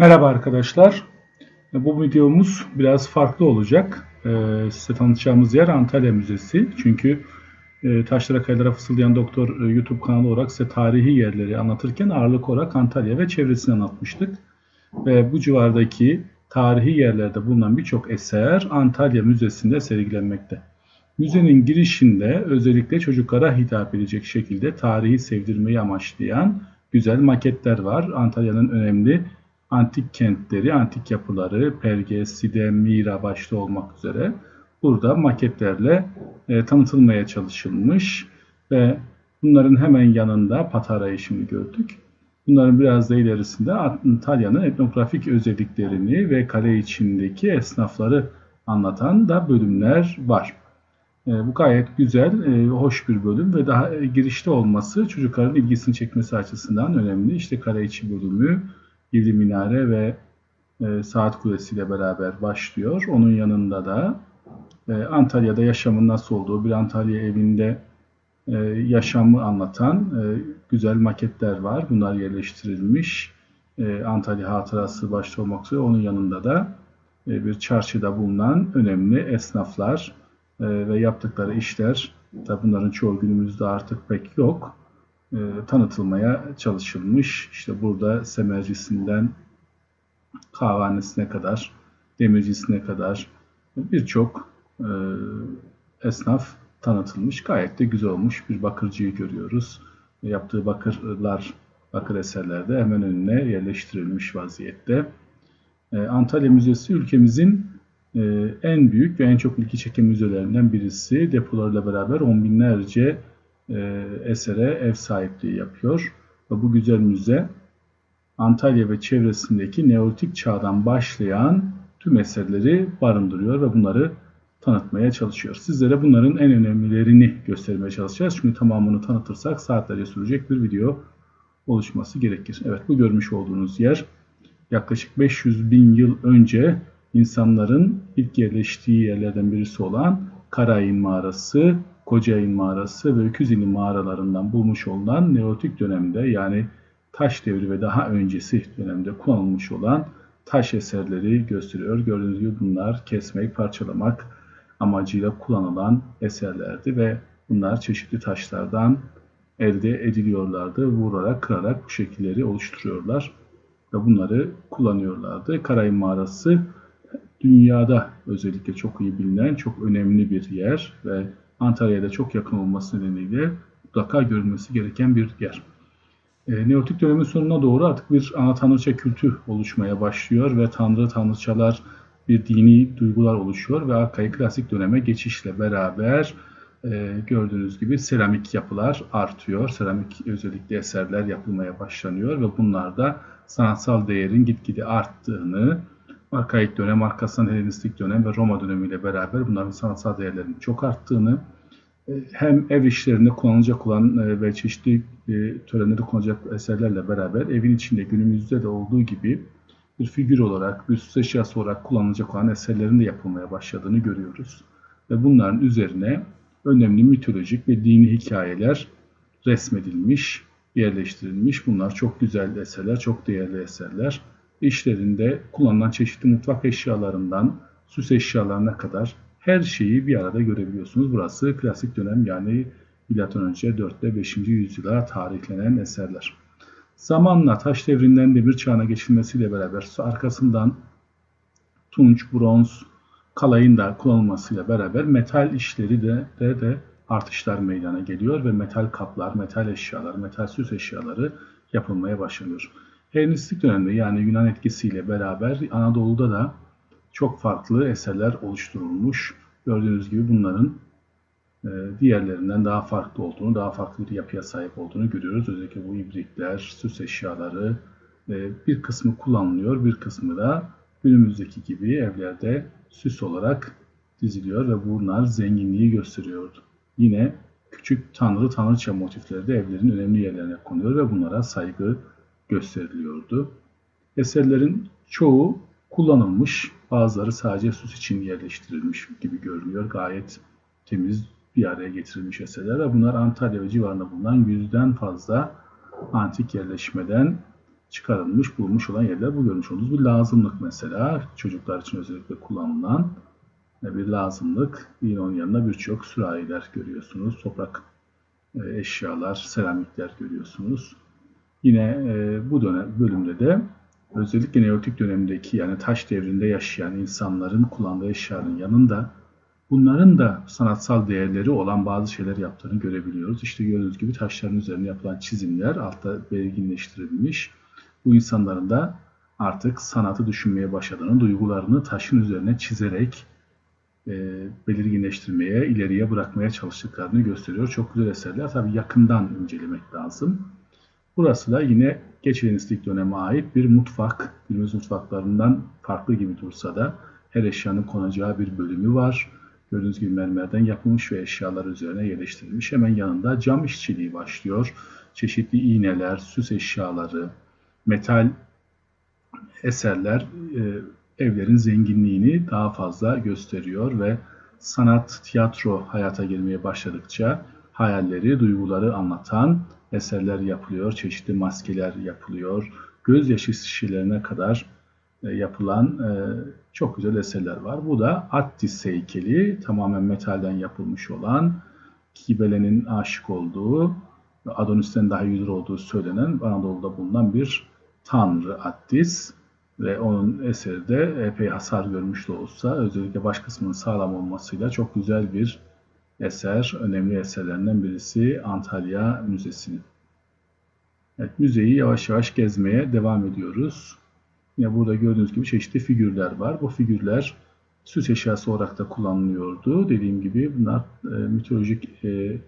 Merhaba arkadaşlar. Bu videomuz biraz farklı olacak. Ee, size tanıtacağımız yer Antalya Müzesi. Çünkü e, Taşlara Kayalara Fısıldayan Doktor e, YouTube kanalı olarak size tarihi yerleri anlatırken ağırlık olarak Antalya ve çevresini anlatmıştık. Ve bu civardaki tarihi yerlerde bulunan birçok eser Antalya Müzesi'nde sergilenmekte. Müzenin girişinde özellikle çocuklara hitap edecek şekilde tarihi sevdirmeyi amaçlayan güzel maketler var. Antalya'nın önemli antik kentleri, antik yapıları, Perge, Side, Mira başta olmak üzere burada maketlerle e, tanıtılmaya çalışılmış ve bunların hemen yanında Patara'yı şimdi gördük. Bunların biraz da ilerisinde Antalya'nın etnografik özelliklerini ve kale içindeki esnafları anlatan da bölümler var. E, bu gayet güzel, e, hoş bir bölüm ve daha e, girişte olması çocukların ilgisini çekmesi açısından önemli. İşte kale içi bölümü, Yedi Minare ve e, Saat Kulesi ile beraber başlıyor. Onun yanında da e, Antalya'da yaşamın nasıl olduğu, bir Antalya evinde e, yaşamı anlatan e, güzel maketler var. Bunlar yerleştirilmiş. E, Antalya hatırası başta olmak üzere onun yanında da e, bir çarşıda bulunan önemli esnaflar e, ve yaptıkları işler. Tabi bunların çoğu günümüzde artık pek yok e, tanıtılmaya çalışılmış. İşte burada semercisinden kahvanesine kadar, demircisine kadar birçok e, esnaf tanıtılmış. Gayet de güzel olmuş bir bakırcıyı görüyoruz. Yaptığı bakırlar, bakır eserlerde hemen önüne yerleştirilmiş vaziyette. E, Antalya Müzesi ülkemizin e, en büyük ve en çok ilgi çeken müzelerinden birisi. Depolarıyla beraber on binlerce e, esere ev sahipliği yapıyor. Ve bu güzel müze Antalya ve çevresindeki Neolitik çağdan başlayan tüm eserleri barındırıyor ve bunları tanıtmaya çalışıyor. Sizlere bunların en önemlilerini göstermeye çalışacağız. Çünkü tamamını tanıtırsak saatlerce sürecek bir video oluşması gerekir. Evet bu görmüş olduğunuz yer yaklaşık 500 bin yıl önce insanların ilk yerleştiği yerlerden birisi olan Karayın Mağarası Kocaeli mağarası ve Öküzili mağaralarından bulmuş olunan Neolitik dönemde yani taş devri ve daha öncesi dönemde kullanılmış olan taş eserleri gösteriyor. Gördüğünüz gibi bunlar kesmek, parçalamak amacıyla kullanılan eserlerdi ve bunlar çeşitli taşlardan elde ediliyorlardı. Vurarak, kırarak bu şekilleri oluşturuyorlar ve bunları kullanıyorlardı. Karayın mağarası dünyada özellikle çok iyi bilinen, çok önemli bir yer ve Antalya'da çok yakın olması nedeniyle mutlaka görülmesi gereken bir yer. E, Neolitik dönemin sonuna doğru artık bir ana tanrıça kültü oluşmaya başlıyor ve tanrı tanrıçalar bir dini duygular oluşuyor ve arkayı klasik döneme geçişle beraber e, gördüğünüz gibi seramik yapılar artıyor. Seramik özellikle eserler yapılmaya başlanıyor ve bunlarda sanatsal değerin gitgide arttığını, arkaik dönem, arkasından Helenistik dönem ve Roma dönemiyle beraber bunların sanatsal değerlerinin çok arttığını, hem ev işlerinde kullanılacak olan e, ve çeşitli e, törenlerde kullanılacak eserlerle beraber evin içinde günümüzde de olduğu gibi bir figür olarak, bir süs eşyası olarak kullanılacak olan eserlerin de yapılmaya başladığını görüyoruz. Ve bunların üzerine önemli mitolojik ve dini hikayeler resmedilmiş, yerleştirilmiş. Bunlar çok güzel eserler, çok değerli eserler işlerinde kullanılan çeşitli mutfak eşyalarından süs eşyalarına kadar her şeyi bir arada görebiliyorsunuz. Burası klasik dönem yani M.Ö. 4 ile 5. yüzyıla tarihlenen eserler. Zamanla taş devrinden demir çağına geçilmesiyle beraber arkasından tunç, bronz, kalayın da kullanılmasıyla beraber metal işleri de, de, de artışlar meydana geliyor ve metal kaplar, metal eşyalar, metal süs eşyaları yapılmaya başlanıyor. Helenistik dönemde yani Yunan etkisiyle beraber Anadolu'da da çok farklı eserler oluşturulmuş. Gördüğünüz gibi bunların e, diğerlerinden daha farklı olduğunu, daha farklı bir yapıya sahip olduğunu görüyoruz. Özellikle bu ibrikler, süs eşyaları bir kısmı kullanılıyor, bir kısmı da günümüzdeki gibi evlerde süs olarak diziliyor ve bunlar zenginliği gösteriyordu. Yine küçük tanrı tanrıça motifleri de evlerin önemli yerlerine konuyor ve bunlara saygı gösteriliyordu. Eserlerin çoğu kullanılmış, bazıları sadece süs için yerleştirilmiş gibi görünüyor. Gayet temiz bir araya getirilmiş eserler ve bunlar Antalya ve civarında bulunan yüzden fazla antik yerleşmeden çıkarılmış, bulunmuş olan yerler. Bu görmüş olduğunuz bir lazımlık mesela. Çocuklar için özellikle kullanılan bir lazımlık. Yine onun yanında birçok sürahiler görüyorsunuz. Toprak e, eşyalar, seramikler görüyorsunuz. Yine e, bu dönem bölümde de özellikle Neolitik dönemdeki yani taş devrinde yaşayan insanların kullandığı eşyaların yanında bunların da sanatsal değerleri olan bazı şeyler yaptığını görebiliyoruz. İşte gördüğünüz gibi taşların üzerine yapılan çizimler altta belirginleştirilmiş. Bu insanların da artık sanatı düşünmeye başladığını, duygularını taşın üzerine çizerek e, belirginleştirmeye, ileriye bırakmaya çalıştıklarını gösteriyor. Çok güzel eserler. Tabii yakından incelemek lazım. Burası da yine geç Helenistik döneme ait bir mutfak. Günümüz mutfaklarından farklı gibi dursa da her eşyanın konacağı bir bölümü var. Gördüğünüz gibi mermerden yapılmış ve eşyalar üzerine yerleştirilmiş. Hemen yanında cam işçiliği başlıyor. Çeşitli iğneler, süs eşyaları, metal eserler e, evlerin zenginliğini daha fazla gösteriyor ve sanat, tiyatro hayata girmeye başladıkça hayalleri, duyguları anlatan eserler yapılıyor, çeşitli maskeler yapılıyor, gözyaşı şişelerine kadar e, yapılan e, çok güzel eserler var. Bu da Attis heykeli, tamamen metalden yapılmış olan, Kibele'nin aşık olduğu, Adonis'ten daha yüzür olduğu söylenen Anadolu'da bulunan bir tanrı Attis ve onun eseri de epey hasar görmüş de olsa özellikle baş kısmının sağlam olmasıyla çok güzel bir eser, önemli eserlerinden birisi Antalya Müzesi'nin. Evet, müzeyi yavaş yavaş gezmeye devam ediyoruz. Yine burada gördüğünüz gibi çeşitli figürler var. Bu figürler süs eşyası olarak da kullanılıyordu. Dediğim gibi bunlar e, mitolojik e,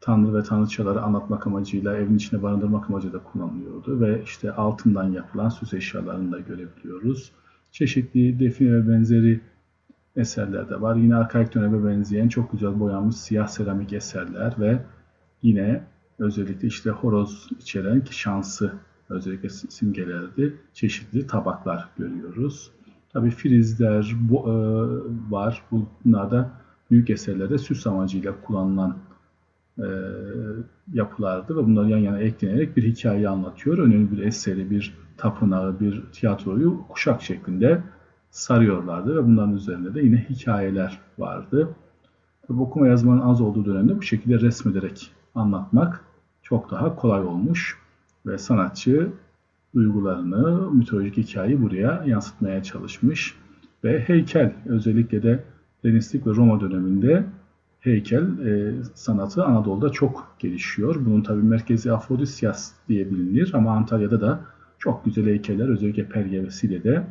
tanrı ve tanrıçaları anlatmak amacıyla evin içine barındırmak amacıyla kullanılıyordu ve işte altından yapılan süs eşyalarını da görebiliyoruz. Çeşitli define ve benzeri eserler de var. Yine arkaik döneme benzeyen çok güzel boyanmış siyah seramik eserler ve yine özellikle işte horoz içeren şansı özellikle simgelerdi. Çeşitli tabaklar görüyoruz. Tabi frizler bu, e, var. Bunlar da büyük eserlerde süs amacıyla kullanılan e, yapılardı ve bunları yan yana eklenerek bir hikaye anlatıyor. Önemli bir eseri, bir tapınağı, bir tiyatroyu kuşak şeklinde sarıyorlardı ve bunların üzerinde de yine hikayeler vardı. Tabi okuma yazmanın az olduğu dönemde bu şekilde resmederek anlatmak çok daha kolay olmuş ve sanatçı duygularını, mitolojik hikayeyi buraya yansıtmaya çalışmış ve heykel özellikle de Helenistik ve Roma döneminde heykel e, sanatı Anadolu'da çok gelişiyor. Bunun tabi merkezi Afrodisyas diye bilinir ama Antalya'da da çok güzel heykeller özellikle Perge ve Sile'de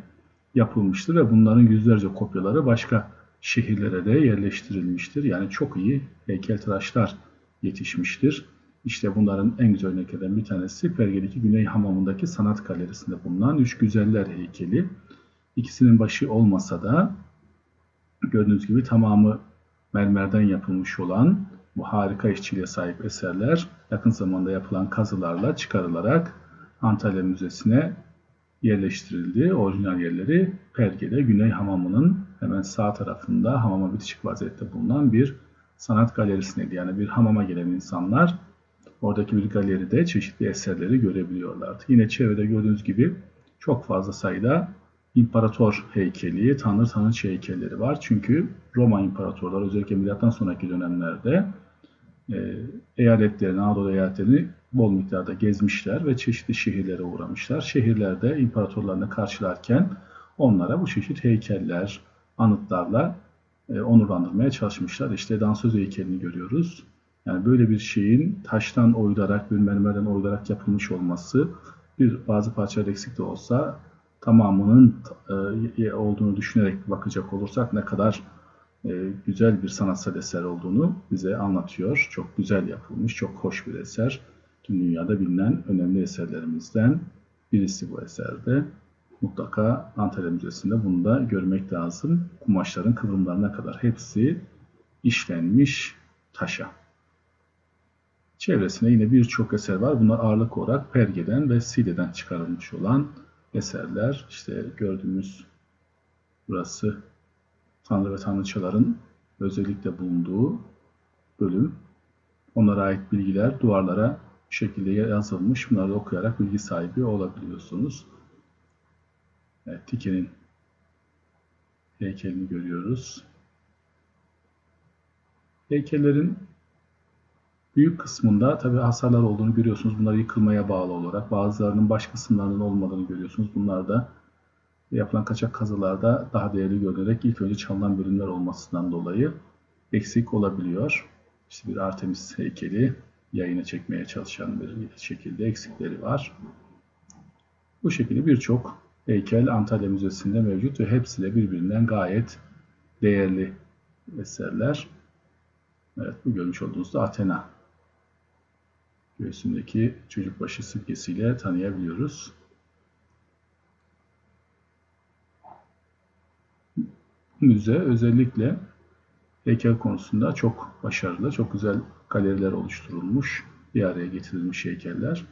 yapılmıştır ve bunların yüzlerce kopyaları başka şehirlere de yerleştirilmiştir. Yani çok iyi heykeltıraşlar yetişmiştir. İşte bunların en güzel örneklerinden bir tanesi Perge'deki Güney Hamamı'ndaki sanat galerisinde bulunan Üç Güzeller heykeli. İkisinin başı olmasa da gördüğünüz gibi tamamı mermerden yapılmış olan bu harika işçiliğe sahip eserler yakın zamanda yapılan kazılarla çıkarılarak Antalya Müzesi'ne yerleştirildi. Orijinal yerleri Perge'de Güney Hamamı'nın hemen sağ tarafında hamama bitişik vaziyette bulunan bir sanat galerisindeydi. Yani bir hamama gelen insanlar oradaki bir galeride çeşitli eserleri görebiliyorlardı. Yine çevrede gördüğünüz gibi çok fazla sayıda imparator heykeli, tanrı tanrıç heykelleri var. Çünkü Roma imparatorları özellikle milattan sonraki dönemlerde e, eyaletlerini, Anadolu eyaletlerini bol miktarda gezmişler ve çeşitli şehirlere uğramışlar. Şehirlerde imparatorlarını karşılarken onlara bu çeşit heykeller, anıtlarla e, onurlandırmaya çalışmışlar. İşte dansöz heykelini görüyoruz. Yani böyle bir şeyin taştan oyularak, bir mermerden oyularak yapılmış olması bir bazı parçalar eksik de olsa tamamının e, olduğunu düşünerek bakacak olursak ne kadar e, güzel bir sanatsal eser olduğunu bize anlatıyor. Çok güzel yapılmış, çok hoş bir eser. Tüm dünyada bilinen önemli eserlerimizden birisi bu eserde. Mutlaka Antalya Müzesi'nde bunu da görmek lazım. Kumaşların kıvrımlarına kadar hepsi işlenmiş taşa. Çevresinde yine birçok eser var. Bunlar ağırlık olarak Perge'den ve Side'den çıkarılmış olan eserler. İşte gördüğümüz burası Tanrı ve Tanrıçaların özellikle bulunduğu bölüm. Onlara ait bilgiler duvarlara şekilde yazılmış. Bunları da okuyarak bilgi sahibi olabiliyorsunuz. Evet, Tike'nin heykelini görüyoruz. Heykellerin büyük kısmında tabi hasarlar olduğunu görüyorsunuz. Bunlar yıkılmaya bağlı olarak. Bazılarının baş kısımlarının olmadığını görüyorsunuz. Bunlar da yapılan kaçak kazılarda daha değerli görülerek ilk önce çalınan bölümler olmasından dolayı eksik olabiliyor. İşte bir Artemis heykeli yayına çekmeye çalışan bir şekilde eksikleri var. Bu şekilde birçok heykel Antalya Müzesi'nde mevcut ve hepsi de birbirinden gayet değerli eserler. Evet bu görmüş olduğunuz da Athena. Göğsündeki çocuk başı simgesiyle tanıyabiliyoruz. Müze özellikle heykel konusunda çok başarılı, çok güzel galeriler oluşturulmuş, bir araya getirilmiş heykeller.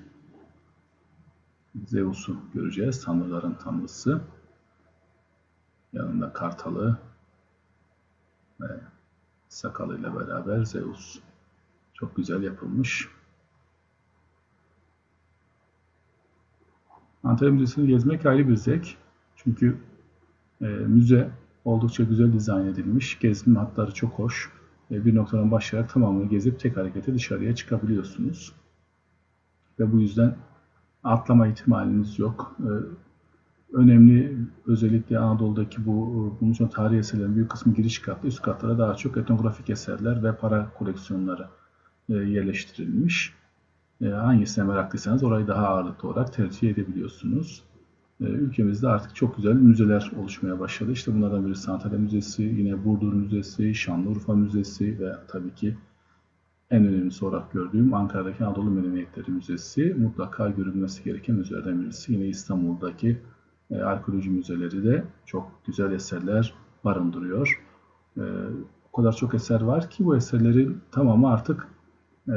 Zeus'u göreceğiz, tanrıların tanrısı. Yanında kartalı ve sakalıyla beraber Zeus. Çok güzel yapılmış. Antalya Müzesi'ni gezmek ayrı bir zevk. Çünkü e, müze oldukça güzel dizayn edilmiş. Gezme hatları çok hoş. E, bir noktadan başlayarak tamamını gezip tek harekete dışarıya çıkabiliyorsunuz. Ve bu yüzden atlama ihtimaliniz yok. E, önemli özellikle Anadolu'daki bu bunun için tarihi eserlerin büyük kısmı giriş katlı, üst katlara daha çok etnografik eserler ve para koleksiyonları e, yerleştirilmiş. E, hangisine meraklıysanız orayı daha ağırlıklı olarak tercih edebiliyorsunuz. E, ülkemizde artık çok güzel müzeler oluşmaya başladı. İşte bunlardan biri Antalya Müzesi, yine Burdur Müzesi, Şanlıurfa Müzesi ve tabii ki en önemlisi olarak gördüğüm Ankara'daki Anadolu Medeniyetleri Müzesi mutlaka görülmesi gereken müzelerden birisi. Yine İstanbul'daki e, arkeoloji müzeleri de çok güzel eserler barındırıyor. E, o kadar çok eser var ki bu eserlerin tamamı artık e,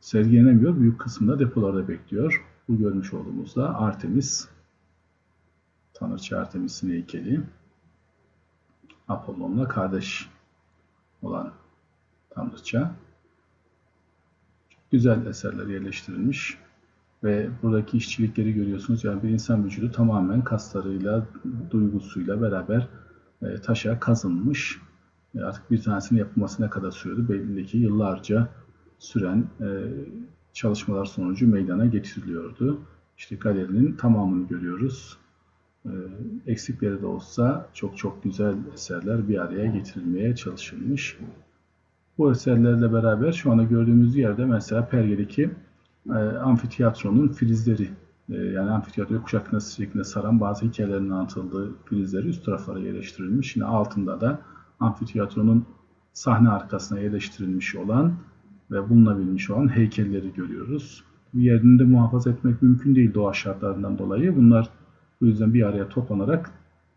sergilenemiyor. Büyük kısmında depolarda bekliyor. Bu görmüş olduğumuz da Artemis, Tanrıça Artemis'in heykeli. Apollon'la kardeş olan Tanrıça. Çok güzel eserler yerleştirilmiş. Ve buradaki işçilikleri görüyorsunuz. Yani bir insan vücudu tamamen kaslarıyla, duygusuyla beraber e, taşa kazınmış. E, artık bir tanesinin yapılması ne kadar sürüyordu belli ki yıllarca süren e, çalışmalar sonucu meydana getiriliyordu. İşte galerinin tamamını görüyoruz. E, eksikleri de olsa çok çok güzel eserler bir araya getirilmeye çalışılmış. Bu eserlerle beraber şu anda gördüğümüz yerde mesela Perge'deki e, amfiteyatronun filizleri e, yani amfiteyatroyu kuşak kınası şeklinde saran bazı hikayelerin anlatıldığı filizleri üst taraflara yerleştirilmiş. Yine altında da amfiteyatronun sahne arkasına yerleştirilmiş olan ve bulunabilmiş olan heykelleri görüyoruz. Bu yerinde muhafaza etmek mümkün değil doğa şartlarından dolayı. Bunlar bu yüzden bir araya toplanarak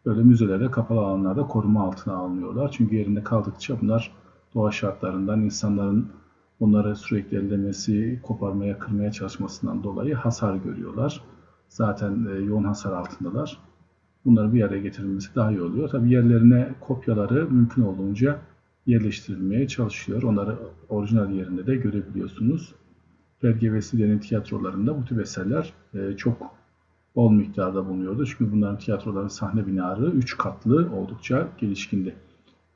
böyle müzelerde, kapalı alanlarda koruma altına alınıyorlar. Çünkü yerinde kaldıkça bunlar doğa şartlarından, insanların bunları sürekli ellemesi, koparmaya, kırmaya çalışmasından dolayı hasar görüyorlar. Zaten e, yoğun hasar altındalar. Bunları bir araya getirilmesi daha iyi oluyor. Tabi yerlerine kopyaları mümkün olduğunca yerleştirilmeye çalışıyor. Onları orijinal yerinde de görebiliyorsunuz. Belge ve Side'nin tiyatrolarında bu tip eserler e, çok bol miktarda bulunuyordu. Çünkü bunların tiyatroların sahne binarı 3 katlı oldukça gelişkindi.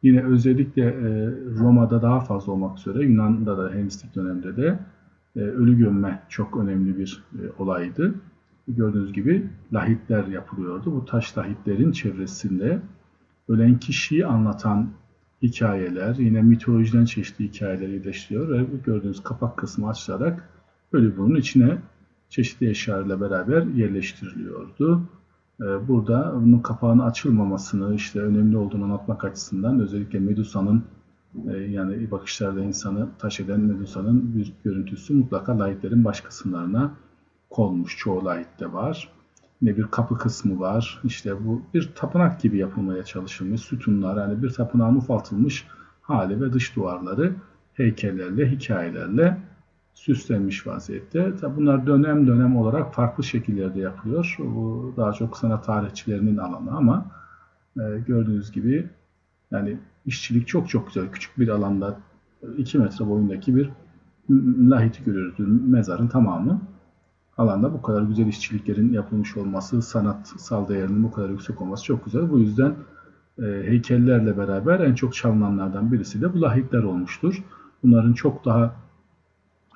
Yine özellikle e, Roma'da daha fazla olmak üzere Yunan'da da Helenistik dönemde de e, ölü gömme çok önemli bir e, olaydı. Gördüğünüz gibi lahitler yapılıyordu. Bu taş lahitlerin çevresinde ölen kişiyi anlatan hikayeler, yine mitolojiden çeşitli hikayeler yerleştiriyor ve gördüğünüz kapak kısmı açılarak ölü bunun içine çeşitli eşyalarla beraber yerleştiriliyordu. Ee, burada bunun kapağının açılmamasını işte önemli olduğunu anlatmak açısından özellikle Medusa'nın e, yani bakışlarda insanı taş eden Medusa'nın bir görüntüsü mutlaka lahitlerin baş kısımlarına konmuş. Çoğu lahitte var. Ne bir kapı kısmı var. İşte bu bir tapınak gibi yapılmaya çalışılmış. Sütunlar yani bir tapınağın ufaltılmış hali ve dış duvarları heykellerle, hikayelerle süslenmiş vaziyette. Tabi bunlar dönem dönem olarak farklı şekillerde yapılıyor. Bu daha çok sanat tarihçilerinin alanı ama e, gördüğünüz gibi yani işçilik çok çok güzel. Küçük bir alanda 2 metre boyundaki bir lahiti görüyoruz. Mezarın tamamı. Alanda bu kadar güzel işçiliklerin yapılmış olması, sanatsal değerinin bu kadar yüksek olması çok güzel. Bu yüzden e, heykellerle beraber en çok çalınanlardan birisi de bu lahitler olmuştur. Bunların çok daha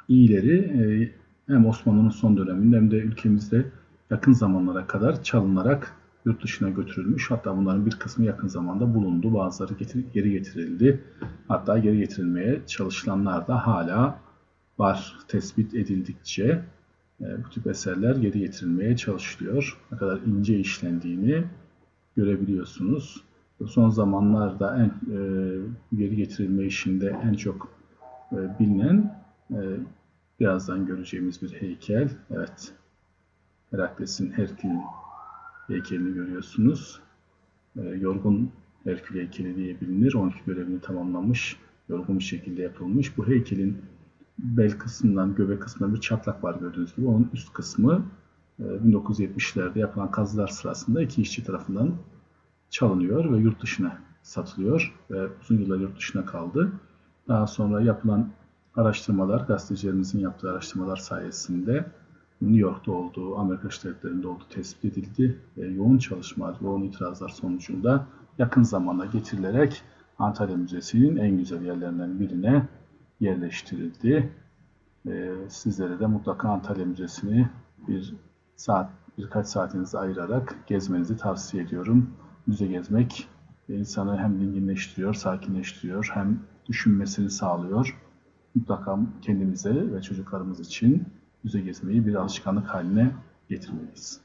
iyileri e, hem Osmanlı'nın son döneminde hem de ülkemizde yakın zamanlara kadar çalınarak yurt dışına götürülmüş. Hatta bunların bir kısmı yakın zamanda bulundu. Bazıları getir, geri getirildi. Hatta geri getirilmeye çalışılanlar da hala var. Tespit edildikçe e, bu tip eserler geri getirilmeye çalışılıyor. Ne kadar ince işlendiğini görebiliyorsunuz. Son zamanlarda en e, geri getirilme işinde en çok e, bilinen e, birazdan göreceğimiz bir heykel. Evet. Herakles'in Herkül heykelini görüyorsunuz. E, yorgun Herkül heykeli diye bilinir. 12 görevini tamamlamış. Yorgun bir şekilde yapılmış. Bu heykelin bel kısmından göbek kısmında bir çatlak var gördüğünüz gibi. Onun üst kısmı 1970'lerde e, yapılan kazılar sırasında iki işçi tarafından çalınıyor ve yurt dışına satılıyor ve uzun yıllar yurt dışına kaldı. Daha sonra yapılan araştırmalar, gazetecilerimizin yaptığı araştırmalar sayesinde New York'ta olduğu, Amerika Devletleri'nde olduğu tespit edildi. ve yoğun çalışmalar, yoğun itirazlar sonucunda yakın zamanda getirilerek Antalya Müzesi'nin en güzel yerlerinden birine yerleştirildi. Ee, sizlere de mutlaka Antalya Müzesi'ni bir saat, birkaç saatinizi ayırarak gezmenizi tavsiye ediyorum. Müze gezmek insanı hem dinginleştiriyor, sakinleştiriyor, hem düşünmesini sağlıyor. Mutlaka kendimize ve çocuklarımız için müze gezmeyi bir alışkanlık haline getirmeliyiz.